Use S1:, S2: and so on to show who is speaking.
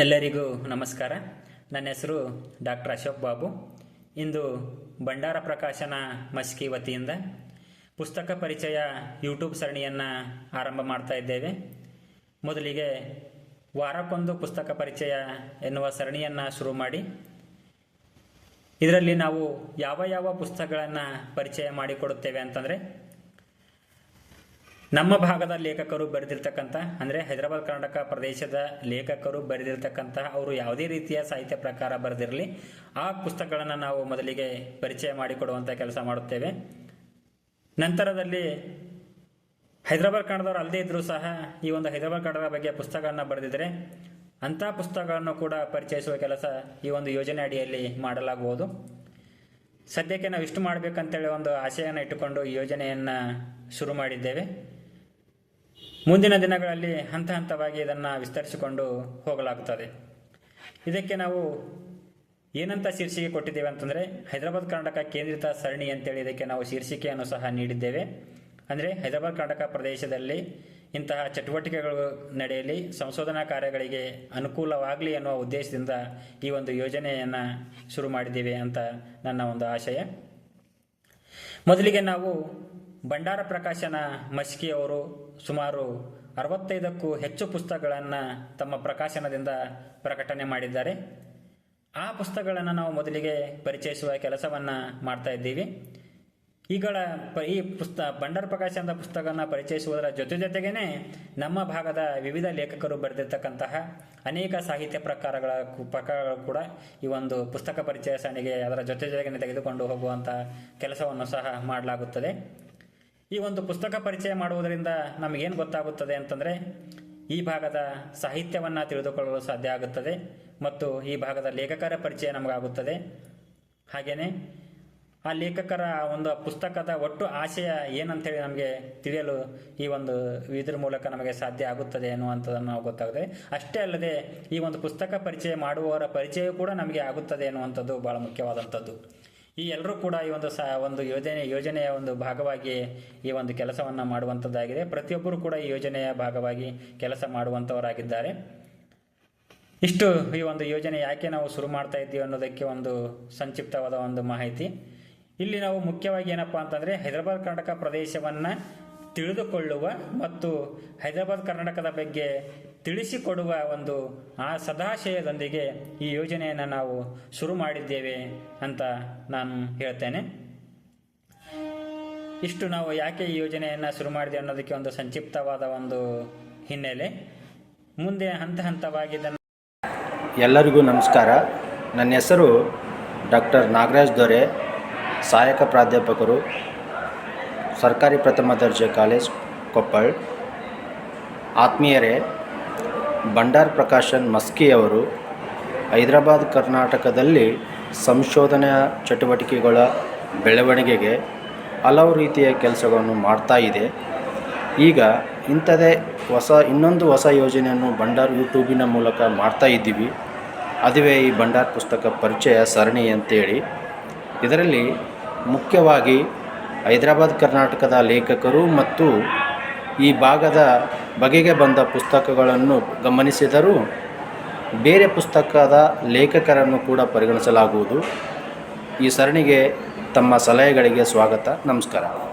S1: ಎಲ್ಲರಿಗೂ ನಮಸ್ಕಾರ. ನನ್ನ ಹೆಸರು ಡಾಕ್ಟರ್ ಅಶೋಕ್ ಬಾಬು. ಇಂದು ಭಂಡಾರ ಪ್ರಕಾಶನ ಮಸ್ಕಿ ವತಿಯಿಂದ ಪುಸ್ತಕ ಪರಿಚಯ ಯೂಟ್ಯೂಬ್ ಸರಣಿಯನ್ನು ಆರಂಭ ಮಾಡ್ತಾ ಇದ್ದೇವೆ. ಮೊದಲಿಗೆ ವಾರಕ್ಕೊಂದು ಪುಸ್ತಕ ಪರಿಚಯ ಎನ್ನುವ ಸರಣಿಯನ್ನು ಶುರು ಮಾಡಿ. ಇದರಲ್ಲಿ ನಾವು ಯಾವ ಯಾವ ಪುಸ್ತಕಗಳನ್ನು ಪರಿಚಯ ಮಾಡಿಕೊಡುತ್ತೇವೆ ಅಂತಂದರೆ ನಮ್ಮ ಭಾಗದ ಲೇಖಕರು ಬರೆದಿರ್ತಕ್ಕಂಥ, ಅಂದರೆ ಹೈದರಾಬಾದ್, ಕರ್ನಾಟಕ ಪ್ರದೇಶದ ಲೇಖಕರು ಬರೆದಿರ್ತಕ್ಕಂತಹ ಅವರು ಯಾವುದೇ ರೀತಿಯ ಸಾಹಿತ್ಯ ಪ್ರಕಾರ ಬರೆದಿರಲಿ, ಆ ಪುಸ್ತಕಗಳನ್ನು ನಾವು ಮೊದಲಿಗೆ ಪರಿಚಯ ಮಾಡಿಕೊಡುವಂಥ ಕೆಲಸ ಮಾಡುತ್ತೇವೆ. ನಂತರದಲ್ಲಿ ಹೈದರಾಬಾದ್ ಕನ್ನಡದವರು ಅಲ್ಲದೇ ಇದ್ದರೂ ಸಹ ಈ ಒಂದು ಹೈದರಾಬಾದ್ ಕನ್ನಡದ ಬಗ್ಗೆ ಪುಸ್ತಕಗಳನ್ನು ಬರೆದಿದ್ದರೆ ಅಂಥ ಪುಸ್ತಕಗಳನ್ನು ಕೂಡ ಪರಿಚಯಿಸುವ ಕೆಲಸ ಈ ಒಂದು ಯೋಜನೆ ಅಡಿಯಲ್ಲಿ ಮಾಡಲಾಗುವುದು. ಸದ್ಯಕ್ಕೆ ನಾವು ಇಷ್ಟು ಮಾಡಬೇಕಂತೇಳಿ ಒಂದು ಆಶೆಯನ್ನು ಇಟ್ಟುಕೊಂಡು ಈ ಯೋಜನೆಯನ್ನು ಶುರು ಮಾಡಿದ್ದೇವೆ. ಮುಂದಿನ ದಿನಗಳಲ್ಲಿ ಹಂತ ಹಂತವಾಗಿ ಇದನ್ನು ವಿಸ್ತರಿಸಿಕೊಂಡು ಹೋಗಲಾಗುತ್ತದೆ. ಇದಕ್ಕೆ ನಾವು ಏನಂತ ಶೀರ್ಷಿಕೆ ಕೊಟ್ಟಿದ್ದೇವೆ ಅಂತಂದರೆ ಹೈದರಾಬಾದ್ ಕರ್ನಾಟಕ ಕೇಂದ್ರಿತ ಸರಣಿ ಅಂತೇಳಿ ಇದಕ್ಕೆ ನಾವು ಶೀರ್ಷಿಕೆಯನ್ನು ಸಹ ನೀಡಿದ್ದೇವೆ. ಅಂದರೆ ಹೈದರಾಬಾದ್ ಕರ್ನಾಟಕ ಪ್ರದೇಶದಲ್ಲಿ ಇಂತಹ ಚಟುವಟಿಕೆಗಳು ನಡೆಯಲಿ, ಸಂಶೋಧನಾ ಕಾರ್ಯಗಳಿಗೆ ಅನುಕೂಲವಾಗಲಿ ಅನ್ನುವ ಉದ್ದೇಶದಿಂದ ಈ ಒಂದು ಯೋಜನೆಯನ್ನು ಶುರು ಮಾಡಿದ್ದೇವೆ ಅಂತ ನನ್ನ ಒಂದು ಆಶಯ. ಮೊದಲಿಗೆ ನಾವು ಭಂಡಾರ ಪ್ರಕಾಶನ ಮಸ್ಕಿಯವರು ಸುಮಾರು ಅರವತ್ತೈದಕ್ಕೂ ಹೆಚ್ಚು ಪುಸ್ತಕಗಳನ್ನು ತಮ್ಮ ಪ್ರಕಾಶನದಿಂದ ಪ್ರಕಟಣೆ ಮಾಡಿದ್ದಾರೆ. ಆ ಪುಸ್ತಕಗಳನ್ನು ನಾವು ಮೊದಲಿಗೆ ಪರಿಚಯಿಸುವ ಕೆಲಸವನ್ನು ಮಾಡ್ತಾ ಇದ್ದೀವಿ. ಈಗಳ ಈ ಪುಸ್ತ, ಭಂಡಾರ ಪ್ರಕಾಶನದ ಪುಸ್ತಕವನ್ನು ಪರಿಚಯಿಸುವುದರ ಜೊತೆ ಜೊತೆಗೇನೆ ನಮ್ಮ ಭಾಗದ ವಿವಿಧ ಲೇಖಕರು ಬರೆದಿರ್ತಕ್ಕಂತಹ ಅನೇಕ ಸಾಹಿತ್ಯ ಪ್ರಕಾರಗಳ ಪ್ರಕಾರಗಳು ಕೂಡ ಈ ಒಂದು ಪುಸ್ತಕ ಪರಿಚಯ ಸರಣಿಗೆ ಅದರ ಜೊತೆ ಜೊತೆಗೆ ತೆಗೆದುಕೊಂಡು ಹೋಗುವಂತಹ ಕೆಲಸವನ್ನು ಸಹ ಮಾಡಲಾಗುತ್ತದೆ. ಈ ಒಂದು ಪುಸ್ತಕ ಪರಿಚಯ ಮಾಡುವುದರಿಂದ ನಮಗೇನು ಗೊತ್ತಾಗುತ್ತದೆ ಅಂತಂದರೆ, ಈ ಭಾಗದ ಸಾಹಿತ್ಯವನ್ನು ತಿಳಿದುಕೊಳ್ಳಲು ಸಾಧ್ಯ ಆಗುತ್ತದೆ ಮತ್ತು ಈ ಭಾಗದ ಲೇಖಕರ ಪರಿಚಯ ನಮಗಾಗುತ್ತದೆ. ಹಾಗೆಯೇ ಆ ಲೇಖಕರ ಒಂದು ಪುಸ್ತಕದ ಒಟ್ಟು ಆಶಯ ಏನಂತೇಳಿ ನಮಗೆ ತಿಳಿಯಲು ಈ ಒಂದು ಇದ್ರ ಮೂಲಕ ನಮಗೆ ಸಾಧ್ಯ ಆಗುತ್ತದೆ ಎನ್ನುವಂಥದ್ದನ್ನು ನಾವು ಗೊತ್ತಾಗುತ್ತದೆ ಅಷ್ಟೇ ಅಲ್ಲದೆ, ಈ ಒಂದು ಪುಸ್ತಕ ಪರಿಚಯ ಮಾಡುವವರ ಪರಿಚಯ ಕೂಡ ನಮಗೆ ಆಗುತ್ತದೆ ಎನ್ನುವಂಥದ್ದು ಭಾಳ ಮುಖ್ಯವಾದಂಥದ್ದು. ಈ ಎಲ್ಲರೂ ಕೂಡ ಈ ಒಂದು ಸ, ಒಂದು ಯೋಜನೆ, ಯೋಜನೆಯ ಒಂದು ಭಾಗವಾಗಿ ಈ ಒಂದು ಕೆಲಸವನ್ನು ಮಾಡುವಂಥದ್ದಾಗಿದೆ ಪ್ರತಿಯೊಬ್ಬರು ಕೂಡ ಈ ಯೋಜನೆಯ ಭಾಗವಾಗಿ ಕೆಲಸ ಮಾಡುವಂಥವರಾಗಿದ್ದಾರೆ ಇಷ್ಟು ಈ ಒಂದು ಯೋಜನೆ ಯಾಕೆ ನಾವು ಶುರು ಮಾಡ್ತಾ ಇದ್ದೀವಿ ಅನ್ನೋದಕ್ಕೆ ಒಂದು ಸಂಕ್ಷಿಪ್ತವಾದ ಒಂದು ಮಾಹಿತಿ. ಇಲ್ಲಿ ನಾವು ಮುಖ್ಯವಾಗಿ ಏನಪ್ಪಾ ಅಂತಂದರೆ ಹೈದರಾಬಾದ್, ಕರ್ನಾಟಕ ಪ್ರದೇಶವನ್ನು ತಿಳಿದುಕೊಳ್ಳುವ ಮತ್ತು ಹೈದರಾಬಾದ್ ಕರ್ನಾಟಕದ ಬಗ್ಗೆ ತಿಳಿಸಿಕೊಡುವ ಒಂದು ಆ ಸದಾಶಯದೊಂದಿಗೆ ಈ ಯೋಜನೆಯನ್ನು ನಾವು ಶುರು ಮಾಡಿದ್ದೇವೆ ಅಂತ ನಾನು ಹೇಳ್ತೇನೆ. ಇಷ್ಟು ನಾವು ಯಾಕೆ ಈ ಯೋಜನೆಯನ್ನು ಶುರು ಮಾಡಿದೆ ಅನ್ನೋದಕ್ಕೆ ಒಂದು ಸಂಕ್ಷಿಪ್ತವಾದ ಒಂದು ಹಿನ್ನೆಲೆ. ಮುಂದೆ ಹಂತ ಹಂತವಾಗಿ
S2: ಎಲ್ಲರಿಗೂ ನಮಸ್ಕಾರ. ನನ್ನ ಹೆಸರು ಡಾಕ್ಟರ್ ನಾಗರಾಜ್ ದೊರೆ, ಸಹಾಯಕ ಪ್ರಾಧ್ಯಾಪಕರು. ಸರ್ಕಾರಿ ಪ್ರಥಮ ದರ್ಜೆ ಕಾಲೇಜ್ ಕೊಪ್ಪಳ್. ಆತ್ಮೀಯರೇ, ಭಂಡಾರ್ ಪ್ರಕಾಶನ್ ಮಸ್ಕಿಯವರು ಹೈದರಾಬಾದ್ ಕರ್ನಾಟಕದಲ್ಲಿ ಸಂಶೋಧನಾ ಚಟುವಟಿಕೆಗಳ ಬೆಳವಣಿಗೆಗೆ ಹಲವು ರೀತಿಯ ಕೆಲಸಗಳನ್ನು ಮಾಡ್ತಾ ಇದೆ. ಈಗ ಇಂಥದೇ ಹೊಸ, ಇನ್ನೊಂದು ಹೊಸ ಯೋಜನೆಯನ್ನು ಭಂಡಾರ್ ಯೂಟ್ಯೂಬಿನ ಮೂಲಕ ಮಾಡ್ತಾ ಇದ್ದೀವಿ. ಅದುವೇ ಈ ಭಂಡಾರ್ ಪುಸ್ತಕ ಪರಿಚಯ ಸರಣಿ ಅಂತೇಳಿ ಇದರಲ್ಲಿ ಮುಖ್ಯವಾಗಿ ಹೈದರಾಬಾದ್ ಕರ್ನಾಟಕದ ಲೇಖಕರು ಮತ್ತು ಈ ಭಾಗದ ಬಗೆಗೆ ಬಂದ ಪುಸ್ತಕಗಳನ್ನು ಗಮನಿಸಿದರೂ ಬೇರೆ ಪುಸ್ತಕದ ಲೇಖಕರನ್ನು ಕೂಡ ಪರಿಗಣಿಸಲಾಗುವುದು. ಈ ಸರಣಿಗೆ ತಮ್ಮ ಸಲಹೆಗಳಿಗೆ ಸ್ವಾಗತ. ನಮಸ್ಕಾರ.